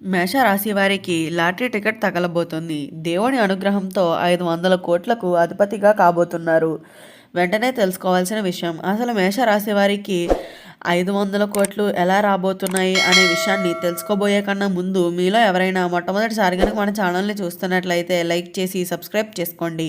మేషరాశి వారికి lottery ticket తగలబోతుంది. దేవుని అనుగ్రహంతో ఐదు వందల కోట్లకు అధిపతిగా కాబోతున్నారు. వెంటనే తెలుసుకోవాల్సిన విషయం అసలు మేషరాశి వారికి ఐదు వందల కోట్లు ఎలా రాబోతున్నాయి అనే విషయాన్ని తెలుసుకోబోయే కన్నా ముందు మీలో ఎవరైనా మొట్టమొదటిసారి కనుక మన ఛానల్ని చూస్తున్నట్లయితే లైక్ చేసి సబ్స్క్రైబ్ చేసుకోండి.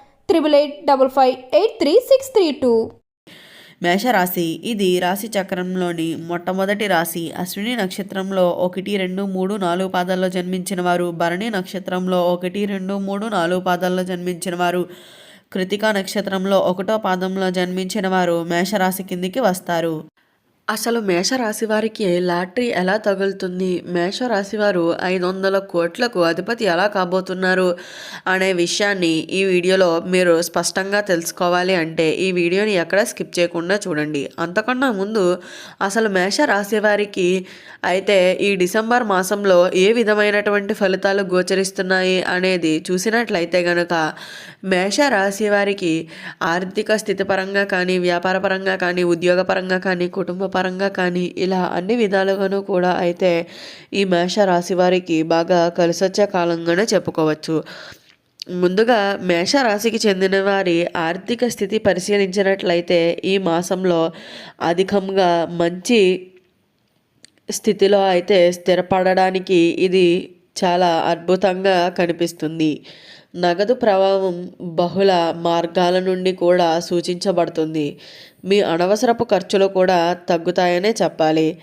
triple eight double five eight three six three two మేషరాశి ఇది రాశి చక్రంలోని మొట్టమొదటి రాశి. అశ్విని నక్షత్రంలో ఒకటి రెండు మూడు నాలుగు పాదాల్లో జన్మించిన వారు. భరణి నక్షత్రంలో ఒకటి రెండు మూడు నాలుగు పాదాల్లో జన్మించిన వారు. కృతికా నక్షత్రంలో ఒకటో పాదంలో జన్మించిన వారు మేషరాశి కిందికి వస్తారు. అసలు మేషరాశి వారికి లాటరీ ఎలా తగులుతుంది? మేషరాశి వారు ఐదు వందల కోట్లకు అధిపతి ఎలా కాబోతున్నారు? అనే విషయాన్ని ఈ వీడియోలో మీరు స్పష్టంగా తెలుసుకోవాలి అంటే ఈ వీడియోని ఎక్కడ స్కిప్ చేయకుండా చూడండి. అంతకన్నా ముందు అసలు మేషరాశి వారికి అయితే ఈ డిసెంబర్ మాసంలో ఏ విధమైనటువంటి ఫలితాలు గోచరిస్తున్నాయి అనేది చూసినట్లయితే గనుక మేషరాశి వారికి ఆర్థిక స్థితిపరంగా కానీ వ్యాపార పరంగా కానీ ఉద్యోగపరంగా కానీ కుటుంబ పరంగా కానీ ఇలా అన్ని విధాలుగానూ కూడా అయితే ఈ మేష రాశి వారికి బాగా కలిసొచ్చే కాలంగానే చెప్పుకోవచ్చు. ముందుగా మేషరాశికి చెందిన వారి ఆర్థిక స్థితి పరిశీలించినట్లయితే ఈ మాసంలో అధికంగా మంచి స్థితిలో అయితే స్థిరపడడానికి ఇది చాలా అద్భుతంగా కనిపిస్తుంది. నగదు ప్రభావం బహుళ మార్గాల నుండి కూడా సూచించబడుతుంది. మీ అనవసరపు ఖర్చులు కూడా తగ్గుతాయనే చెప్పాలి.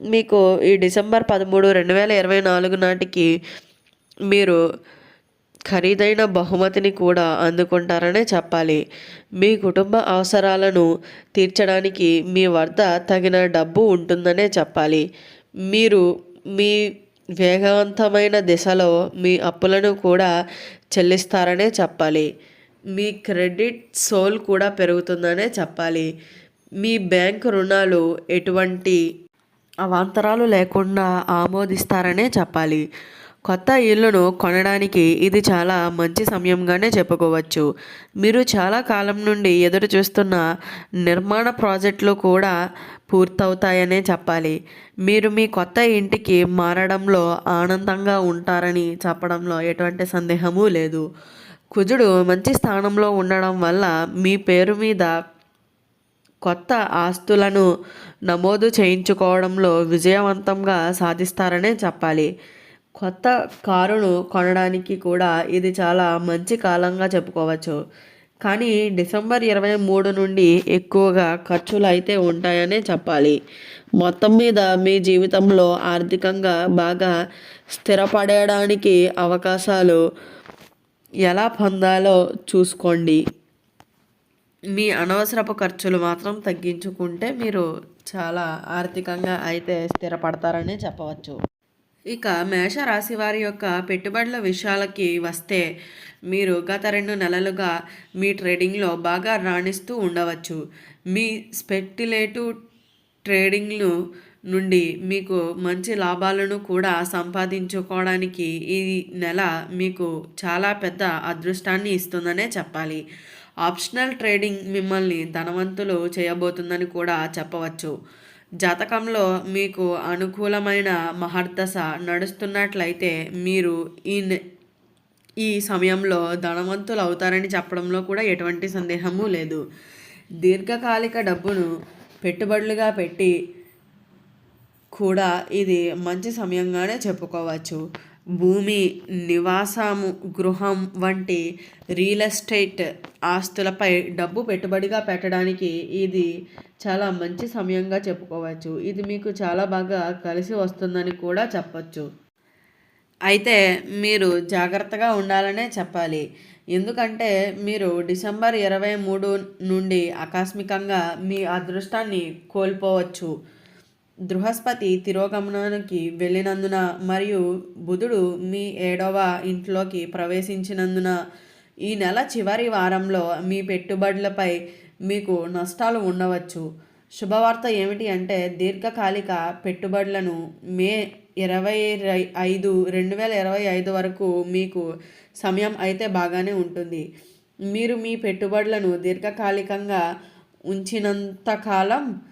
మీకు ఈ డిసెంబర్ పదమూడు రెండు వేల ఇరవై నాలుగు నాటికి మీరు ఖరీదైన బహుమతిని కూడా అందుకుంటారనే చెప్పాలి. మీ కుటుంబ అవసరాలను తీర్చడానికి మీ వద్ద తగిన డబ్బు ఉంటుందనే చెప్పాలి. మీరు మీ వేగవంతమైన దిశలో మీ అప్పులను కూడా చెల్లిస్తారనే చెప్పాలి. మీ క్రెడిట్ సోల్ కూడా పెరుగుతుందనే చెప్పాలి. మీ బ్యాంకు రుణాలు ఎటువంటి అవాంతరాలు లేకుండా ఆమోదిస్తారనే చెప్పాలి. కొత్త ఇల్లును కొనడానికి ఇది చాలా మంచి సమయంగానే చెప్పుకోవచ్చు. మీరు చాలా కాలం నుండి ఎదురు చూస్తున్న నిర్మాణ ప్రాజెక్టులు కూడా పూర్తవుతాయనే చెప్పాలి. మీరు మీ కొత్త ఇంటికి మారడంలో ఆనందంగా ఉంటారని చెప్పడంలో ఎటువంటి సందేహము లేదు. కుజుడు మంచి స్థానంలో ఉండడం వల్ల మీ పేరు మీద కొత్త ఆస్తులను నమోదు చేయించుకోవడంలో విజయవంతంగా సాధిస్తారనే చెప్పాలి. కొత్త కారును కొనడానికి కూడా ఇది చాలా మంచి కాలంగా చెప్పుకోవచ్చు. కానీ డిసెంబర్ ఇరవై మూడు నుండి ఎక్కువగా ఖర్చులు అయితే ఉంటాయనే చెప్పాలి. మొత్తం మీద మీ జీవితంలో ఆర్థికంగా బాగా స్థిరపడడానికి అవకాశాలు ఎలా పొందాలో చూసుకోండి. మీ అనవసరపు ఖర్చులు మాత్రం తగ్గించుకుంటే మీరు చాలా ఆర్థికంగా అయితే స్థిరపడతారని చెప్పవచ్చు. ఇక మేషరాశి వారి యొక్క పెట్టుబడుల విషయాలకి వస్తే మీరు గత రెండు నెలలుగా మీ ట్రేడింగ్లో బాగా రాణిస్తూ ఉండవచ్చు. మీ స్పెక్యులేటివ్ ట్రేడింగ్ను నుండి మీకు మంచి లాభాలను కూడా సంపాదించుకోవడానికి ఈ నెల మీకు చాలా పెద్ద అదృష్టాన్ని ఇస్తుందనే చెప్పాలి. ఆప్షనల్ ట్రేడింగ్ మిమ్మల్ని ధనవంతులు చేయబోతుందని కూడా చెప్పవచ్చు. జాతకంలో మీకు అనుకూలమైన మహర్దశ నడుస్తున్నట్లయితే మీరు ఈ నె- ఈ సమయంలో ధనవంతులు అవుతారని చెప్పడంలో కూడా ఎటువంటి సందేహము లేదు. దీర్ఘకాలిక డబ్బును పెట్టుబడులుగా పెట్టి కూడా ఇది మంచి సమయంగానే చెప్పుకోవచ్చు. భూమి నివాసము గృహం వంటి రియల్ ఎస్టేట్ ఆస్తులపై డబ్బు పెట్టుబడిగా పెట్టడానికి ఇది చాలా మంచి సమయంగా చెప్పుకోవచ్చు. ఇది మీకు చాలా బాగా కలిసి వస్తుందని కూడా చెప్పచ్చు. అయితే మీరు జాగ్రత్తగా ఉండాలనే చెప్పాలి. ఎందుకంటే మీరు డిసెంబర్ ఇరవై మూడు నుండి ఆకస్మికంగా మీ అదృష్టాన్ని కోల్పోవచ్చు. బృహస్పతి తిరోగమనానికి వెళ్ళినందున మరియు బుధుడు మీ ఏడవ ఇంట్లోకి ప్రవేశించినందున ఈ నెల చివరి వారంలో మీ పెట్టుబడులపై మీకు నష్టాలు ఉండవచ్చు. శుభవార్త ఏమిటి అంటే దీర్ఘకాలిక పెట్టుబడులను మే ఇరవై రై- ఐదు రెండు వేల ఇరవై ఐదు వరకు మీకు సమయం అయితే బాగానే ఉంటుంది. మీరు మీ పెట్టుబడులను దీర్ఘకాలికంగా ఉంచినంత కాలం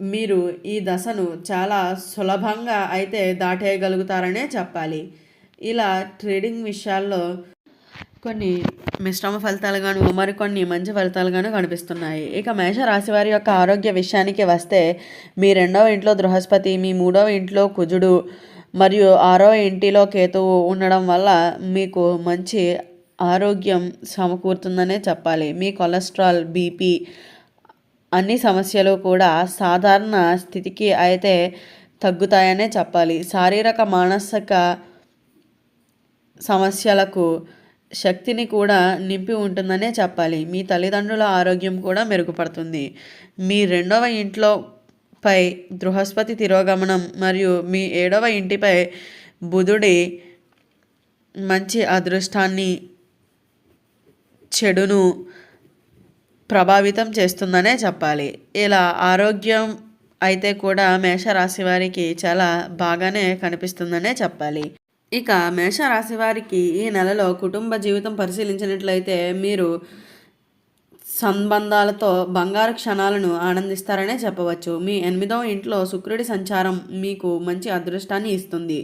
మీరు ఈ దశను చాలా సులభంగా అయితే దాటేయగలుగుతారనే చెప్పాలి. ఇలా ట్రేడింగ్ విషయాల్లో కొన్ని మిశ్రమ ఫలితాలుగాను మరికొన్ని మంచి ఫలితాలుగాను కనిపిస్తున్నాయి. ఇక మేష రాశి వారి యొక్క ఆరోగ్య విషయానికి వస్తే మీ రెండవ ఇంట్లో బృహస్పతి మీ మూడవ ఇంట్లో కుజుడు మరియు ఆరో ఇంటిలో కేతువు ఉండడం వల్ల మీకు మంచి ఆరోగ్యం సమకూరుతుందనే చెప్పాలి. మీ కొలెస్ట్రాల్ బీపీ అన్ని సమస్యలు కూడా సాధారణ స్థితికి అయితే తగ్గుతాయనే చెప్పాలి. శారీరక మానసిక సమస్యలకు శక్తిని కూడా నింపి ఉంటుందనే చెప్పాలి. మీ తల్లిదండ్రుల ఆరోగ్యం కూడా మెరుగుపడుతుంది. మీ రెండవ ఇంట్లో పై బృహస్పతి తిరోగమనం మరియు మీ ఏడవ ఇంటిపై బుధుడి మంచి అదృష్టాన్ని చెడును ప్రభావితం చేస్తుందనే చెప్పాలి. ఇలా ఆరోగ్యం అయితే కూడా మేషరాశి వారికి చాలా బాగానే కనిపిస్తుందనే చెప్పాలి. ఇక మేషరాశి వారికి ఈ నెలలో కుటుంబ జీవితం పరిశీలించినట్లయితే మీరు సంబంధాలతో బంగారు క్షణాలను ఆనందిస్తారనే చెప్పవచ్చు. మీ ఎనిమిదవ ఇంట్లో శుక్రుడి సంచారం మీకు మంచి అదృష్టాన్ని ఇస్తుంది.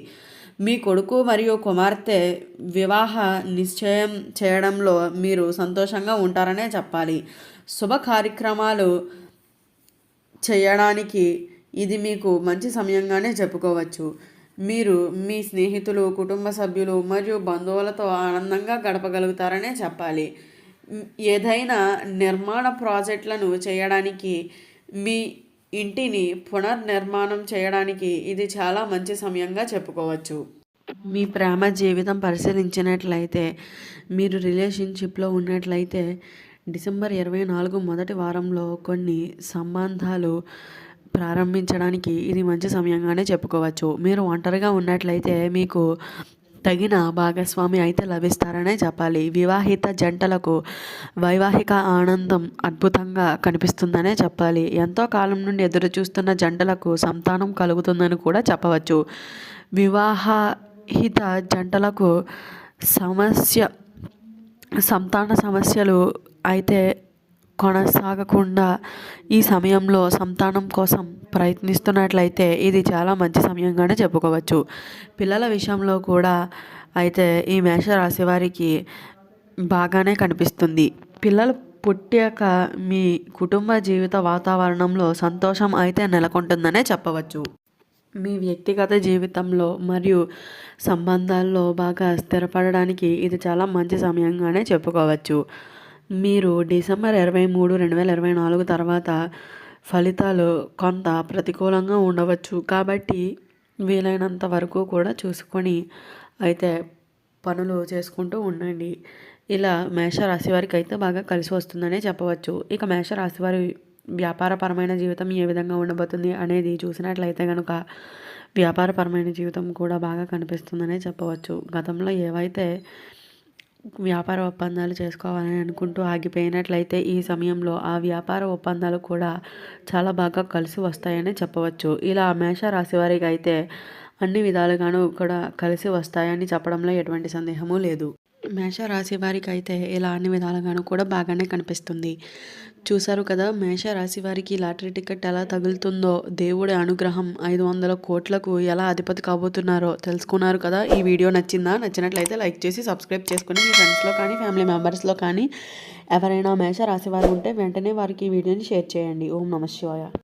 మీ కొడుకు మరియు కుమార్తె వివాహ నిశ్చయం చేయడంలో మీరు సంతోషంగా ఉంటారనే చెప్పాలి. శుభ కార్యక్రమాలు చేయడానికి ఇది మీకు మంచి సమయంగానే చెప్పుకోవచ్చు. మీరు మీ స్నేహితులు కుటుంబ సభ్యులు మరియు బంధువులతో ఆనందంగా గడపగలుగుతారనే చెప్పాలి. ఏదైనా నిర్మాణ ప్రాజెక్టులను చేయడానికి మీ ఇంటిని పునర్నిర్మాణం చేయడానికి ఇది చాలా మంచి సమయంగా చెప్పుకోవచ్చు. మీ ప్రేమ జీవితం పరిశీలించినట్లయితే మీరు రిలేషన్షిప్లో ఉన్నట్లయితే డిసెంబర్ ఇరవై నాలుగు మొదటి వారంలో కొన్ని సంబంధాలు ప్రారంభించడానికి ఇది మంచి సమయంగానే చెప్పుకోవచ్చు. మీరు ఒంటరిగా ఉన్నట్లయితే మీకు తగిన భాగస్వామి అయితే లభిస్తారనే చెప్పాలి. వివాహిత జంటలకు వైవాహిక ఆనందం అద్భుతంగా కనిపిస్తుందనే చెప్పాలి. ఎంతో కాలం నుండి ఎదురు చూస్తున్న జంటలకు సంతానం కలుగుతుందని కూడా చెప్పవచ్చు. వివాహిత జంటలకు సమస్య సంతాన సమస్యలు అయితే కొనసాగకుండా ఈ సమయంలో సంతానం కోసం ప్రయత్నిస్తున్నట్లయితే ఇది చాలా మంచి సమయంగానే చెప్పుకోవచ్చు. పిల్లల విషయంలో కూడా అయితే ఈ మేషరాశి వారికి బాగానే కనిపిస్తుంది. పిల్లలు పుట్టాక మీ కుటుంబ జీవిత వాతావరణంలో సంతోషం అయితే నెలకొంటుందనే చెప్పవచ్చు. మీ వ్యక్తిగత జీవితంలో మరియు సంబంధాల్లో బాగా స్థిరపడడానికి ఇది చాలా మంచి సమయంగానే చెప్పుకోవచ్చు. మీరు డిసెంబర్ ఇరవై మూడు రెండు వేల ఇరవై నాలుగు తర్వాత ఫలితాలు కొంత ప్రతికూలంగా ఉండవచ్చు. కాబట్టి వీలైనంత వరకు కూడా చూసుకొని అయితే పనులు చేసుకుంటూ ఉండండి. ఇలా మేషరాశి వారికి అయితే బాగా కలిసి వస్తుందనే చెప్పవచ్చు. ఇక మేషరాశి వారి వ్యాపారపరమైన జీవితం ఏ విధంగా ఉండబోతుంది అనేది చూసినట్లయితే కనుక వ్యాపారపరమైన జీవితం కూడా బాగా కనిపిస్తుందనే చెప్పవచ్చు. గతంలో ఏవైతే వ్యాపార ఒప్పందాలు చేసుకోవాలని అనుకుంటూ ఆగిపోయినట్లయితే ఈ సమయంలో ఆ వ్యాపార ఒప్పందాలు కూడా చాలా బాగా కలిసి వస్తాయని చెప్పవచ్చు. ఇలా మేషరాశి వారికి అయితే అన్ని విధాలుగాను కూడా కలిసి వస్తాయని చెప్పడంలో ఎటువంటి సందేహము లేదు. మేష రాశి వారికి అయితే ఇలా అన్ని విధాలుగాను కూడా బాగానే కనిపిస్తుంది. చూశారు కదా మేష రాశి వారికి లాటరీ టికెట్ ఎలా తగులుతుందో దేవుడి అనుగ్రహం ఐదు వందల కోట్లకు ఎలా అధిపతి కాబోతున్నారో తెలుసుకున్నారు కదా. ఈ వీడియో నచ్చిందా? నచ్చినట్లయితే లైక్ చేసి సబ్స్క్రైబ్ చేసుకుని మీ ఫ్రెండ్స్లో కానీ ఫ్యామిలీ మెంబర్స్లో కానీ ఎవరైనా మేష రాశి వారు ఉంటే వెంటనే వారికి ఈ వీడియోని షేర్ చేయండి. ఓం నమ శివాయ.